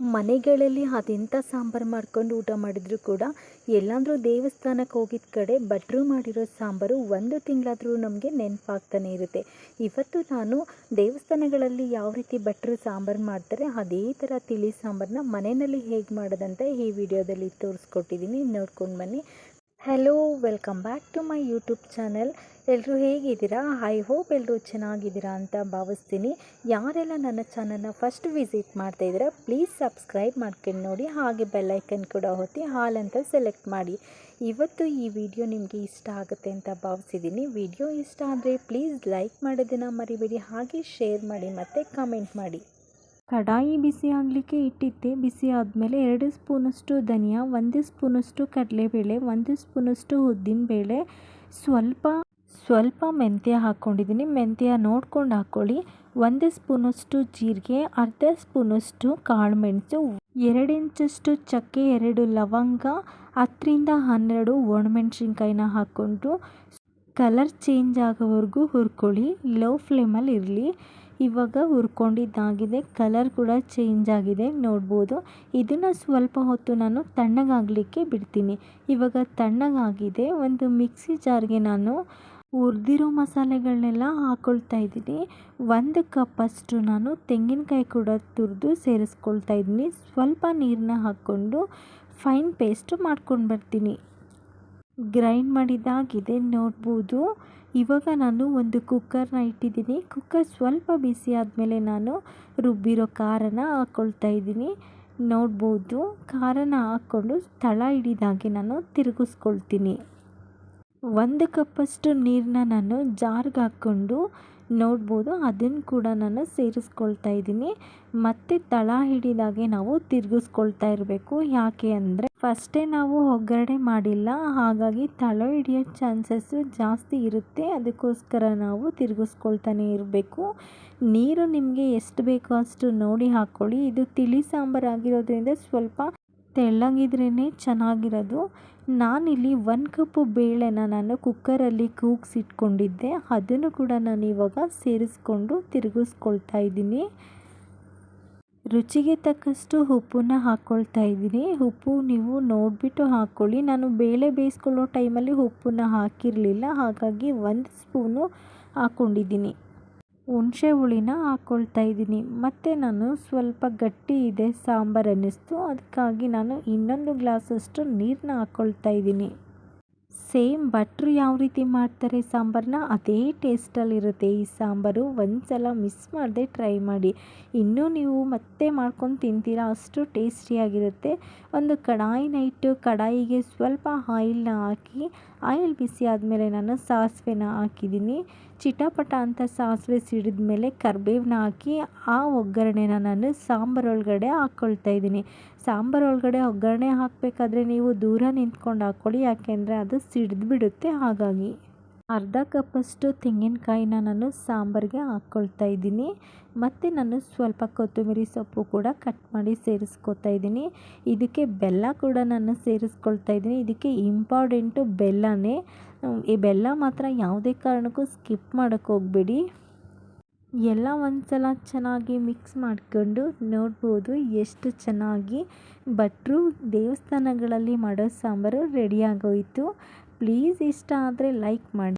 ಮನೆಗಳಲ್ಲಿ ಅದೆಂಥ ಸಾಂಬಾರು ಮಾಡ್ಕೊಂಡು ಊಟ ಮಾಡಿದರೂ ಕೂಡ ಎಲ್ಲಾದರೂ ದೇವಸ್ಥಾನಕ್ಕೆ ಹೋಗಿದ್ದ ಕಡೆ ಭಟ್ರು ಮಾಡಿರೋ ಸಾಂಬಾರು ಒಂದು ತಿಂಗಳಾದರೂ ನಮಗೆ ನೆನಪಾಗ್ತಾನೆ ಇರುತ್ತೆ. ಇವತ್ತು ನಾನು ದೇವಸ್ಥಾನಗಳಲ್ಲಿ ಯಾವ ರೀತಿ ಭಟ್ರು ಸಾಂಬಾರು ಮಾಡ್ತಾರೆ, ಅದೇ ಥರ ತಿಳಿ ಸಾಂಬಾರನ್ನ ಮನೆಯಲ್ಲಿ ಹೇಗೆ ಮಾಡೋದಂತ ಈ ವಿಡಿಯೋದಲ್ಲಿ ತೋರಿಸ್ಕೊಟ್ಟಿದ್ದೀನಿ ನೋಡ್ಕೊಂಡು ಬನ್ನಿ. Hello welcome back to my YouTube channel ಎಲ್ಲರೂ ಹೇಗಿದ್ದೀರಾ? ಐ ಹೋಪ್ ಎಲ್ಲರೂ ಚೆನ್ನಾಗಿದ್ದೀರಾ ಅಂತ ಭಾವಿಸ್ತೀನಿ. ಯಾರೆಲ್ಲ ನನ್ನ ಚಾನಲ್ನ ಫಸ್ಟ್ ವಿಸಿಟ್ ಮಾಡ್ತಾ ಇದ್ದೀರಾ ಪ್ಲೀಸ್ ಸಬ್ಸ್ಕ್ರೈಬ್ ಮಾಡ್ಕೊಂಡು ನೋಡಿ. ಹಾಗೆ ಬೆಲ್ಲೈಕನ್ ಕೂಡ ಹೊತ್ತಿ ಹಾಲ್ ಅಂತ ಸೆಲೆಕ್ಟ್ ಮಾಡಿ. ಇವತ್ತು ಈ ವಿಡಿಯೋ ನಿಮಗೆ ಇಷ್ಟ ಆಗುತ್ತೆ ಅಂತ ಭಾವಿಸಿದ್ದೀನಿ. ವಿಡಿಯೋ ಇಷ್ಟ ಆದರೆ ಪ್ಲೀಸ್ ಲೈಕ್ ಮಾಡೋದನ್ನು ಮರಿಬೇಡಿ. ಹಾಗೆ ಶೇರ್ ಮಾಡಿ ಮತ್ತು ಕಮೆಂಟ್ ಮಾಡಿ. ಕಡಾಯಿ ಬಿಸಿ ಆಗಲಿಕ್ಕೆ ಇಟ್ಟಿದ್ದೆ. ಬಿಸಿ ಆದಮೇಲೆ ಎರಡು ಸ್ಪೂನಷ್ಟು ಧನಿಯಾ, ಒಂದು ಸ್ಪೂನಷ್ಟು ಕಡಲೆಬೇಳೆ, ಒಂದು ಸ್ಪೂನಷ್ಟು ಉದ್ದಿನಬೇಳೆ ಸ್ವಲ್ಪ ಸ್ವಲ್ಪ ಮೆಂತ್ಯ ಹಾಕ್ಕೊಂಡಿದ್ದೀನಿ ಮೆಂತ್ಯ ನೋಡ್ಕೊಂಡು ಹಾಕ್ಕೊಳ್ಳಿ ಒಂದು ಸ್ಪೂನಷ್ಟು ಜೀರಿಗೆ, ಅರ್ಧ ಸ್ಪೂನಷ್ಟು ಕಾಳುಮೆಣಸು, ಎರಡು ಇಂಚಷ್ಟು ಚಕ್ಕೆ, ಎರಡು ಲವಂಗ, ಹತ್ತರಿಂದ ಹನ್ನೆರಡು ಒಣಮೆಣ್ಸಿನ್ಕಾಯಿನ ಹಾಕ್ಕೊಂಡು, ಕಲರ್ ಚೇಂಜ್ ಆಗೋವರೆಗೂ ಹುರ್ಕೊಳ್ಳಿ. ಲೋ ಫ್ಲೇಮಲ್ಲಿ ಇರಲಿ. ಇವಾಗ ಹುರ್ಕೊಂಡಿದ್ದಾಗಿದೆ. ಕಲರ್ ಕೂಡ ಚೇಂಜ್ ಆಗಿದೆ. ನೋಡ್ಬೋದು. ಇದನ್ನು ಸ್ವಲ್ಪ ಹೊತ್ತು ನಾನು ತಣ್ಣಗಾಗಲಿಕ್ಕೆ ಬಿಡ್ತೀನಿ. ಇವಾಗ ತಣ್ಣಗಾಗಿದೆ. ಒಂದು ಮಿಕ್ಸಿ ಜಾರ್ಗೆ ನಾನು ಹುರಿದಿರೋ ಮಸಾಲೆಗಳನ್ನೆಲ್ಲ ಹಾಕ್ಕೊಳ್ತಾ ಇದ್ದೀನಿ. ಒಂದು ಕಪ್ಪಷ್ಟು ನಾನು ತೆಂಗಿನಕಾಯಿ ಕೂಡ ತುರಿದು ಸೇರಿಸ್ಕೊಳ್ತಾ ಇದ್ದೀನಿ. ಸ್ವಲ್ಪ ನೀರನ್ನ ಹಾಕ್ಕೊಂಡು ಫೈನ್ ಪೇಸ್ಟ್ ಮಾಡ್ಕೊಂಡು ಬರ್ತೀನಿ. ಗ್ರೈಂಡ್ ಮಾಡಿದಾಗಿದೆ ನೋಡ್ಬೋದು. ಇವಾಗ ನಾನು ಒಂದು ಕುಕ್ಕರ್ನ ಇಟ್ಟಿದ್ದೀನಿ. ಕುಕ್ಕರ್ ಸ್ವಲ್ಪ ಬಿಸಿ ಆದಮೇಲೆ ನಾನು ರುಬ್ಬಿರೋ ಖಾರನ ಹಾಕ್ಕೊಳ್ತಾ ಇದ್ದೀನಿ. ನೋಡ್ಬೋದು. ಖಾರನ ಹಾಕ್ಕೊಂಡು ತಳ ಹಿಡಿದಾಗೆ ನಾನು ತಿರುಗಿಸ್ಕೊಳ್ತೀನಿ. ಒಂದು ಕಪ್ಪಷ್ಟು ನೀರನ್ನ ನಾನು ಜಾರ್ಗೆ ಹಾಕ್ಕೊಂಡು ನೋಡ್ಬೋದು. ಅದನ್ನು ಕೂಡ ನಾನು ಸೇರಿಸ್ಕೊಳ್ತಾ ಇದ್ದೀನಿ. ಮತ್ತು ತಳ ಹಿಡಿದಾಗೆ ನಾವು ತಿರುಗಿಸ್ಕೊಳ್ತಾ ಇರಬೇಕು. ಯಾಕೆ ಅಂದರೆ ಫಸ್ಟೇ ನಾವು ಒಗ್ಗರಣೆ ಮಾಡಿಲ್ಲ. ಹಾಗಾಗಿ ತಳ ಹಿಡಿಯೋ ಚಾನ್ಸಸ್ಸು ಜಾಸ್ತಿ ಇರುತ್ತೆ. ಅದಕ್ಕೋಸ್ಕರ ನಾವು ತಿರುಗಿಸ್ಕೊಳ್ತಾನೆ ಇರಬೇಕು. ನೀರು ನಿಮಗೆ ಎಷ್ಟು ಬೇಕೋ ಅಷ್ಟು ನೋಡಿ ಹಾಕ್ಕೊಳ್ಳಿ ಇದು ತಿಳಿ ಸಾಂಬಾರು ಆಗಿರೋದ್ರಿಂದ ಸ್ವಲ್ಪ ತೆಳ್ಳಗಿದ್ರೇ ಚೆನ್ನಾಗಿರೋದು. ನಾನಿಲ್ಲಿ ಒಂದು ಕಪ್ಪು ಬೇಳೆನ ನಾನು ಕುಕ್ಕರಲ್ಲಿ ಕೂಗಿಸಿಟ್ಕೊಂಡಿದ್ದೆ. ಅದನ್ನು ಕೂಡ ನಾನು ಇವಾಗ ಸೇರಿಸ್ಕೊಂಡು ತಿರುಗಿಸ್ಕೊಳ್ತಾ ಇದ್ದೀನಿ. ರುಚಿಗೆ ತಕ್ಕಷ್ಟು ಉಪ್ಪನ್ನ ಹಾಕ್ಕೊಳ್ತಾ ಇದ್ದೀನಿ. ಉಪ್ಪು ನೀವು ನೋಡಿಬಿಟ್ಟು ಹಾಕ್ಕೊಳ್ಳಿ. ನಾನು ಬೇಳೆ ಬೇಯಿಸ್ಕೊಳ್ಳೋ ಟೈಮಲ್ಲಿ ಉಪ್ಪನ್ನ ಹಾಕಿರಲಿಲ್ಲ. ಹಾಗಾಗಿ ಒಂದು ಸ್ಪೂನು ಹಾಕ್ಕೊಂಡಿದ್ದೀನಿ ಹುಣಸೆ ಹುಳಿನ ಹಾಕ್ಕೊಳ್ತಾ ಇದ್ದೀನಿ. ಮತ್ತು ನಾನು ಸ್ವಲ್ಪ ಗಟ್ಟಿ ಇದೆ ಸಾಂಬಾರು ಅನ್ನಿಸ್ತು. ಅದಕ್ಕಾಗಿ ನಾನು ಇನ್ನೊಂದು ಗ್ಲಾಸಷ್ಟು ನೀರನ್ನ ಹಾಕ್ಕೊಳ್ತಾ ಇದ್ದೀನಿ. ಸೇಮ್ ಭಟ್ರು ಯಾವ ರೀತಿ ಮಾಡ್ತಾರೆ ಸಾಂಬಾರನ್ನ ಅದೇ ಟೇಸ್ಟಲ್ಲಿರುತ್ತೆ ಈ ಸಾಂಬಾರು. ಒಂದು ಸಲ ಮಿಸ್ ಮಾಡದೆ ಟ್ರೈ ಮಾಡಿ. ಇನ್ನೂ ನೀವು ಮತ್ತೆ ಮಾಡ್ಕೊಂಡು ತಿಂತೀರಾ, ಅಷ್ಟು ಟೇಸ್ಟಿಯಾಗಿರುತ್ತೆ. ಒಂದು ಕಡಾಯಿನ ಇಟ್ಟು ಕಡಾಯಿಗೆ ಸ್ವಲ್ಪ ಆಯಿಲ್ನ ಹಾಕಿ, ಆಯಿಲ್ ಬಿಸಿ ಆದಮೇಲೆ ನಾನು ಸಾಸಿವೆನ ಹಾಕಿದ್ದೀನಿ. ಚಿಟಪಟ ಅಂತ ಸಾಸಿವೆ ಸಿಡಿದ ಮೇಲೆ ಹಾಕಿ ಆ ಒಗ್ಗರಣೆನ ನಾನು ಸಾಂಬಾರೊಳಗಡೆ ಹಾಕ್ಕೊಳ್ತಾ ಇದ್ದೀನಿ. ಸಾಂಬಾರೊಳಗಡೆ ಒಗ್ಗರಣೆ ಹಾಕಬೇಕಾದ್ರೆ ನೀವು ದೂರ ನಿಂತ್ಕೊಂಡು ಹಾಕ್ಕೊಳ್ಳಿ ಯಾಕೆಂದರೆ ಅದು ಸಿಡಿದು ಬಿಡುತ್ತೆ ಹಾಗಾಗಿ. ಅರ್ಧ ಕಪ್ಪಷ್ಟು ತೆಂಗಿನಕಾಯಿನ ನಾನು ಸಾಂಬಾರಿಗೆ ಹಾಕ್ಕೊಳ್ತಾ ಇದ್ದೀನಿ. ಮತ್ತು ನಾನು ಸ್ವಲ್ಪ ಕೊತ್ತಂಬರಿ ಸೊಪ್ಪು ಕೂಡ ಕಟ್ ಮಾಡಿ ಸೇರಿಸ್ಕೊತಾ ಇದ್ದೀನಿ. ಇದಕ್ಕೆ ಬೆಲ್ಲ ಕೂಡ ನಾನು ಸೇರಿಸ್ಕೊಳ್ತಾ ಇದ್ದೀನಿ. ಇದಕ್ಕೆ ಇಂಪಾರ್ಟೆಂಟು ಬೆಲ್ಲನೇ. ಈ ಬೆಲ್ಲ ಮಾತ್ರ ಯಾವುದೇ ಕಾರಣಕ್ಕೂ ಸ್ಕಿಪ್ ಮಾಡೋಕ್ಕೆ ಹೋಗಬೇಡಿ. ಎಲ್ಲ ಒಂದ್ಸಲ ಚೆನ್ನಾಗಿ ಮಿಕ್ಸ್ ಮಾಡ್ಕೊಂಡು ನೋಡ್ಬೋದು ಎಷ್ಟು ಚೆನ್ನಾಗಿ. ಭಟ್ರು ದೇವಸ್ಥಾನಗಳಲ್ಲಿ ಮಾಡೋ ಸಾಂಬಾರು ರೆಡಿಯಾಗೋಯಿತು ಪ್ಲೀಸ್ ಇಷ್ಟ ಆದರೆ ಲೈಕ್ ಮಾಡಿ.